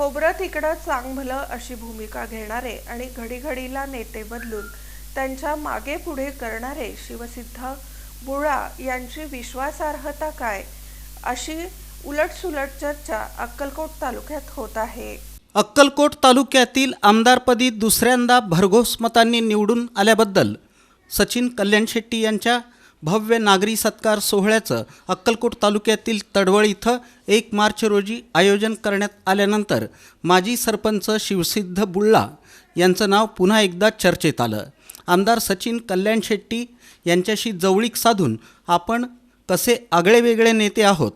खोबरं तिकडं चांगभलं अशी भूमिका घेणारे आणि घडीघडीला नेते बदलून त्यांच्या मागे पुढे करणारे शिवसिद्ध बुळा यांची विश्वासार्हता काय? अशी उलटसुलट चर्चा अक्कलकोट तालुक्यात होत आहे. अक्कलकोट तालुक्यातील आमदारपदी दुसऱ्यांदा भरघोस मतांनी निवडून आल्याबद्दल सचिन कल्याण शेट्टी यांच्या भव्य नागरी सत्कार सोहळ्याचं अक्कलकोट तालुक्यातील तडवळ इथं एक मार्च रोजी आयोजन करण्यात आल्यानंतर माजी सरपंच शिवसिद्ध बुल्ला यांचं नाव पुन्हा एकदा चर्चेत आलं. आमदार सचिन कल्याण शेट्टी यांच्याशी जवळीक साधून आपण कसे आगळेवेगळे नेते आहोत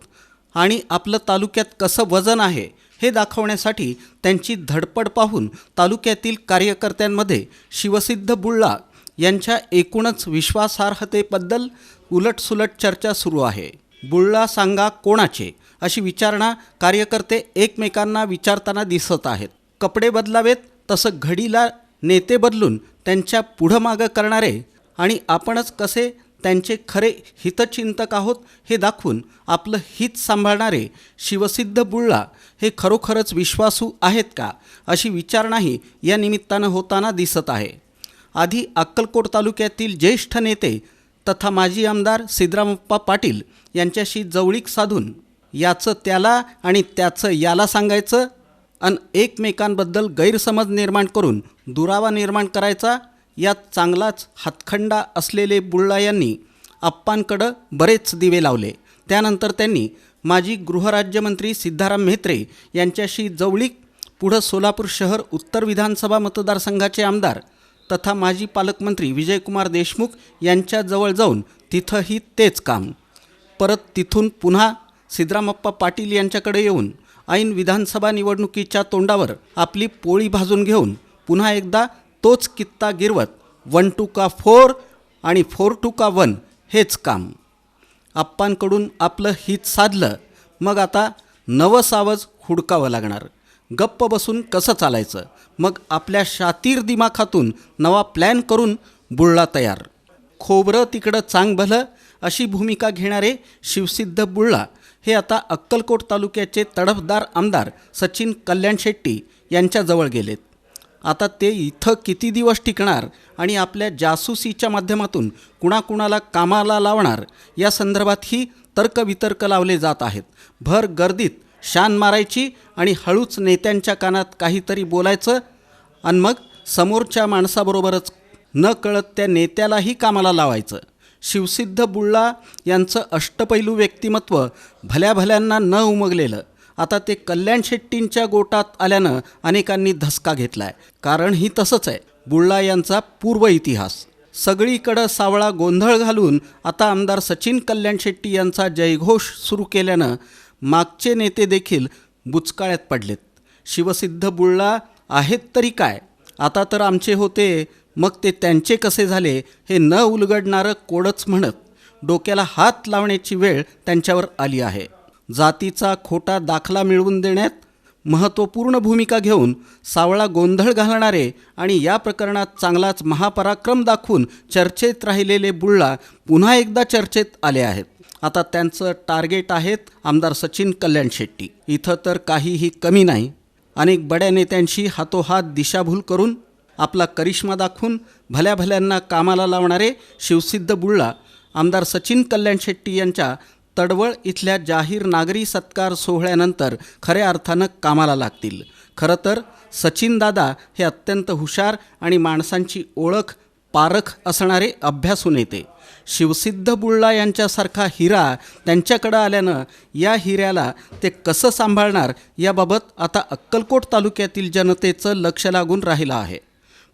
आणि आपलं तालुक्यात कसं वजन आहे हे दाखवण्यासाठी त्यांची धडपड पाहून तालुक्यातील कार्यकर्त्यांमध्ये शिवसिद्ध बुल्ला यांच्या एकूणच विश्वासार्हतेबद्दल उलटसुलट चर्चा सुरू आहे. बुल्ला सांगा कोणाचे? अशी विचारणा कार्यकर्ते एकमेकांना विचारताना दिसत आहेत. कपडे बदलावेत तसं घडीला नेते बदलून त्यांच्या पुढं मागं करणारे आणि आपणच कसे त्यांचे खरे हितचिंतक आहोत हे दाखवून आपलं हित सांभाळणारे शिवसिद्ध बुल्ला हे खरोखरच विश्वासू आहेत का? अशी विचारणाही या निमित्तानं होताना दिसत आहे. आधी अक्कलकोट तालुक्यातील ज्येष्ठ नेते तथा माजी आमदार सिद्धरामप्पा पाटील यांच्याशी जवळीक साधून याचं त्याला आणि त्याचं याला सांगायचं अन एकमेकांबद्दल गैरसमज निर्माण करून दुरावा निर्माण करायचा यात चांगलाच हातखंडा असलेले बुल्ला यांनी आप्पांकडं बरेच दिवे लावले. त्यानंतर त्यांनी माजी गृहराज्यमंत्री सिद्धाराम म्हेत्रे यांच्याशी जवळीक पुढं सोलापूर शहर उत्तर विधानसभा मतदारसंघाचे आमदार तथा माजी पालकमंत्री विजयकुमार देशमुख यांच्याजवळ जाऊन तिथंही तेच काम. परत तिथून पुन्हा सिद्धरामप्पा पाटील यांच्याकडे येऊन ऐन विधानसभा निवडणुकीच्या तोंडावर आपली पोळी भाजून घेऊन पुन्हा एकदा तोच कित्ता गिरवत वन टू का फोर आणि फोर टू का वन हेच काम. आप्पांकडून आपलं हित साधलं मग आता नवं सावज हुडकावं लागणार. गप्प बसून कसं चालायचं? मग आपल्या शातीर दिमाखातून नवा प्लॅन करून बुळला तयार. खोबरं तिकडं चांग भलं अशी भूमिका घेणारे शिवसिद्ध बुळला हे आता अक्कलकोट तालुक्याचे तडफदार आमदार सचिन कल्याण शेट्टी यांच्याजवळ गेलेत. आता ते इथं किती दिवस टिकणार आणि आपल्या जासूसीच्या माध्यमातून कुणाकुणाला कामाला लावणार या संदर्भातही तर्कवितर्क लावले जात आहेत. भर गर्दीत शान मारायची आणि हळूच नेत्यांच्या कानात काहीतरी बोलायचं आणि मग समोरच्या माणसाबरोबरच न कळत त्या नेत्यालाही कामाला लावायचं. शिवसिद्ध बुल्ला यांचं अष्टपैलू व्यक्तिमत्व भल्या भल्यांना न उमगलेलं. आता ते कल्याण शेट्टींच्या गोटात आल्यानं अनेकांनी धसका घेतलाय. कारण ही तसंच आहे. बुल्ला यांचा पूर्व इतिहास. सगळीकडं सावळा गोंधळ घालून आता आमदार सचिन कल्याण शेट्टी यांचा जयघोष सुरू केल्यानं मागचे नेते देखील बुचकाळ्यात पडलेत. शिवसिद्ध बुळला आहेत तरी काय? आता तर आमचे होते मग ते त्यांचे कसे झाले हे न उलगडणारं कोडच म्हणत डोक्याला हात लावण्याची वेळ त्यांच्यावर आली आहे. जातीचा खोटा दाखला मिळवून देण्यात महत्त्वपूर्ण भूमिका घेऊन सावळा गोंधळ घालणारे आणि या प्रकरणात चांगलाच महापराक्रम दाखवून चर्चेत राहिलेले बुळ्ळा पुन्हा एकदा चर्चेत आले आहेत. आता त्यांचं टार्गेट आहेत आमदार सचिन कल्याण शेट्टी. इथं तर काहीही कमी नाही. अनेक बड्या नेत्यांशी हातोहात दिशाभूल करून आपला करिश्मा दाखवून भल्या भल्यांना कामाला लावणारे शिवसिद्ध बुळ्ळा आमदार सचिन कल्याण शेट्टी यांच्या तडवळ इथल्या जाहीर नागरी सत्कार सोहळ्यानंतर खऱ्या अर्थानं कामाला लागतील. खरं तर सचिनदादा हे अत्यंत हुशार आणि माणसांची ओळख पारख असणारे अभ्यासू नेते शिवसिद्ध बुळ्ळा यांच्यासारखा हिरा त्यांच्याकडं आल्यानं या हिऱ्याला ते कसं सांभाळणार याबाबत आता अक्कलकोट तालुक्यातील जनतेचं लक्ष लागून राहिलं आहे.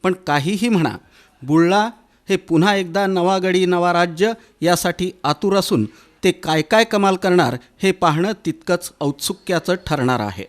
पण काहीही म्हणा बुळ्ळा हे पुन्हा एकदा नवागडी नवा राज्य यासाठी आतुर असून ते काय काय कमाल करणार हे पाहणं तितकंच औत्सुक्याचं ठरणार आहे.